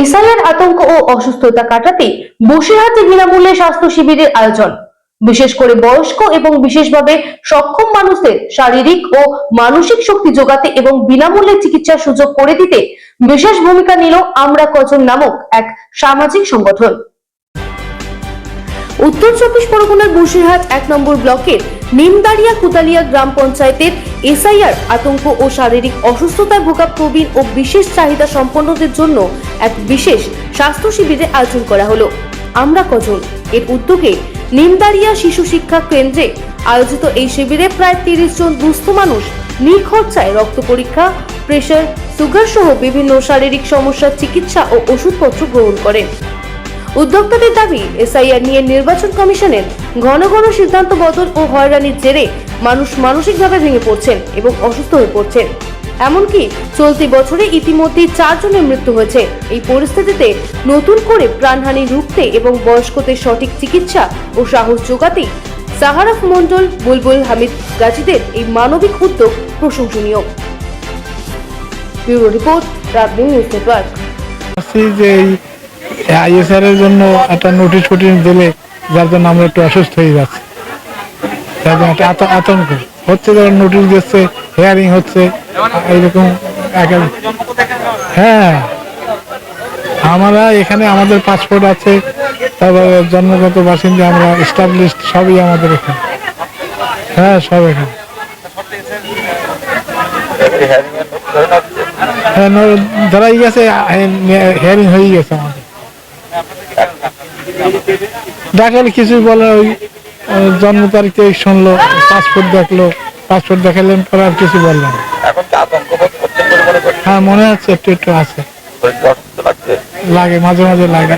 SIR আতঙ্ক ও অসুস্থতা কাটাতে বসিরহাটে বিনামূল্যে স্বাস্থ্য শিবিরের আয়োজন। বিশেষ করে বয়স্ক এবং বিশেষভাবে সক্ষম মানুষদের শারীরিক ও মানসিক শক্তি যোগাতে এবং বিনামূল্যে চিকিৎসার সুযোগ করে দিতে বিশেষ ভূমিকা নিল আমরা কজন নামক এক সামাজিক সংগঠন। উত্তর চব্বিশ পরগনার বসিরহাট এক নম্বর ব্লকের নিমদারিয়া কুতালিয়া গ্রাম পঞ্চায়েতের এসআইআর, আতঙ্ক ও শারীরিক অসুস্থতায় ভোগা প্রবীণ ও বিশেষ চাহিদা সম্পন্নদের জন্য এক বিশেষ স্বাস্থ্য শিবিরের আয়োজন করা হলো। আমরা কজন? এর উদ্যোগে নিমদারিয়া শিশু শিক্ষা কেন্দ্রে আয়োজিত এই শিবিরে প্রায় তিরিশ জন দুস্থ মানুষ নিখরচায় রক্ত পরীক্ষা, প্রেশার, সুগার সহ বিভিন্ন শারীরিক সমস্যার চিকিৎসা ও ওষুধপত্র গ্রহণ করেন। উদ্যোক্তাদের দাবি, এসআইআর নিয়ে নির্বাচন কমিশনের ঘন ঘন সিদ্ধান্ত বদল ও হয়রানির জেরে মানুষ মানসিকভাবে ভেঙে পড়ছেন এবং অসুস্থ হয়ে পড়ছেন। এমনকি চলতি বছরে ইতিমধ্যেই চারজনের মৃত্যু হয়েছে। এই পরিস্থিতিতে নতুন করে প্রাণহানি রুখতে এবং বয়স্কদের সঠিক চিকিৎসা ও সাহস যোগাতেই সাহারাফ মন্ডল বুলবুল হামিদ গাজীদের এই মানবিক উদ্যোগ প্রশংসনীয়। Bureau report Raatdin news network. ISR এর জন্য একটা নোটিশ ফোটিশ দিলে, যার জন্য আমরা একটু অসুস্থ হয়ে যাচ্ছি। যার জন্য একটা আত- আতঙ্ক। হচ্ছে ধরো নোটিশ দিচ্ছে হেয়ারিং হচ্ছে, এইরকম হ্যাঁ। আমরা এখানে আমাদের পাসপোর্ট আছে, তারপরে জন্মগত বাসিন্দা আমরা এস্টাবলিশড সবই আমাদের এখানে। হ্যাঁ সব এখানে। হ্যাঁ ধরাই গেছে হেয়ারিং হয়ে গেছে আমাদের। ডাকালে কিছুই বলে ওই জন্ম তারিখ থেকে শুনলো পাসপোর্ট দেখল পাসপোর্ট দেখালেন পরে আর কিছু বলল না। এখন কি আতঙ্ক বোধ করছেন বলে করছেন হ্যাঁ মনে হচ্ছে একটু একটু আছে। লাগে মাঝে মাঝে লাগে?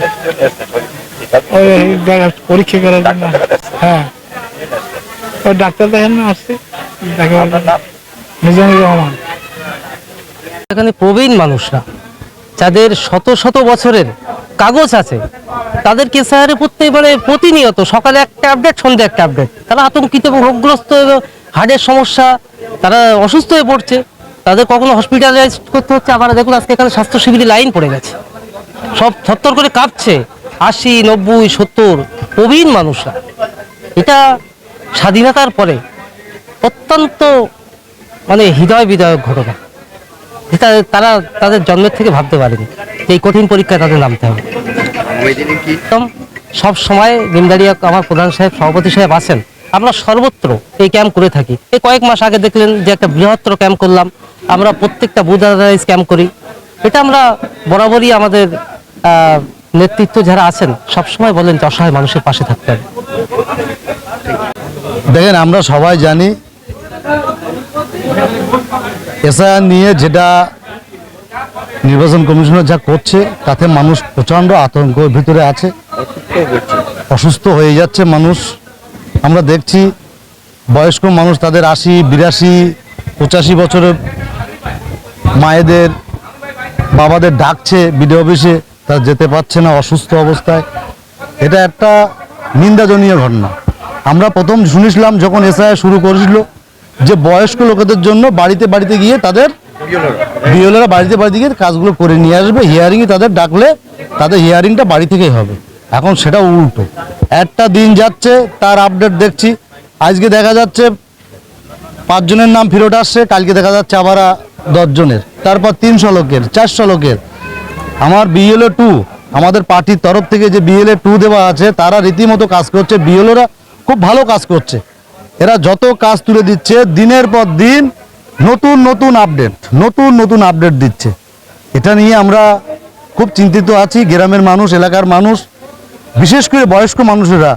ওই দেখা পরীক্ষা করার জন্য? হ্যাঁ। ওই ডাক্তার দেখেন না আসছে দেখা মিজানুর রহমান। এখানে প্রবীণ মানুষরা যাদের শত শত বছরের কাগজ আছে। তাদের কেসারে মানে প্রতিনিয়ত সকালে একটা আপডেট সন্ধ্যে একটা আপডেট তারা আতঙ্কিত এবং রোগগ্রস্ত এবং হার্টের সমস্যা, তারা অসুস্থ হয়ে পড়ছে। তাদের কখনো হসপিটালাইজ করতে হচ্ছে। আবার দেখুন, আজকে এখানে স্বাস্থ্য শিবিরে লাইন পড়ে গেছে। সব থরথর করে কাঁপছে। আশি, নব্বই, সত্তর, প্রবীণ মানুষরা। এটা স্বাধীনতার পরে অত্যন্ত মানে হৃদয় বিদায়ক ঘটনা। যেটা তারা, তাদের জন্মের থেকে ভাবতে পারেনি। এই কঠিন পরীক্ষায় তাদের নামতে হবে। সব সময় নিমদারিয়া আমার প্রধান সাহেব, সভাপতি সাহেব আছেন। আমরা সর্বত্র এই ক্যাম্প করে থাকি। এই কয়েক মাস আগে দেখলেন যে একটা বৃহত্তর ক্যাম্প করলাম। আমরা প্রত্যেকটা বুথ আদারাইজ ক্যাম্প করি। এটা আমরা বরাবরই আমাদের নেতৃত্ব যারা আছেন সবসময় বলেন যে অসহায় মানুষের পাশে থাকতে হবে। দেখেন, আমরা সবাই জানি, এসআইআর নিয়ে যেটা নির্বাচন কমিশনার যা করছে, তাতে মানুষ প্রচণ্ড আতঙ্কের ভিতরে আছে। অসুস্থ হয়ে যাচ্ছে মানুষ। আমরা দেখছি বয়স্ক মানুষ, তাদের আশি, বিরাশি, পঁচাশি বছরের মায়েদের, বাবাদের ডাকছে বিডিও অফিসে, তারা যেতে পারছে না, অসুস্থ অবস্থায়। এটা একটা নিন্দাজনীয় ঘটনা। আমরা প্রথম শুনেছিলাম যখন এসআই শুরু করেছিল যে বয়স্ক লোকেদের জন্য বাড়িতে বাড়িতে গিয়ে তাদের বিওলেরা বাড়িতে বাড়িতে গিয়ে কাজগুলো করে নিয়ে আসবে হিয়ারিংয়ে তাদের ডাকলে তাদের হিয়ারিংটা বাড়ি থেকেই হবে। এখন সেটা উল্টো। একটা দিন যাচ্ছে, তার আপডেট দেখছি। আজকে দেখা যাচ্ছে পাঁচজনের নাম ফেরত আসছে, কালকে দেখা যাচ্ছে আবার দশজনের। তারপর তিনশো লোকের, চারশো লোকের। আমার বিএলও টু আমাদের পার্টির তরফ থেকে যে বিএলএ টু দেওয়া আছে, তারা রীতিমতো কাজ করছে। বিএলওরা খুব ভালো কাজ করছে। এরা যত কাজ তুলে দিচ্ছে, দিনের পর দিন নতুন নতুন আপডেট নতুন নতুন আপডেট দিচ্ছে। এটা নিয়ে আমরা খুব চিন্তিত আছি, গ্রামের মানুষ, এলাকার মানুষ, বিশেষ করে বয়স্ক মানুষেরা।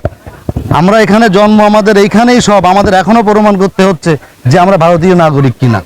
আমরা এখানে জন্ম, আমাদের এইখানেই সব, আমাদের এখনও প্রমাণ করতে হচ্ছে যে আমরা ভারতীয় নাগরিক কিনা।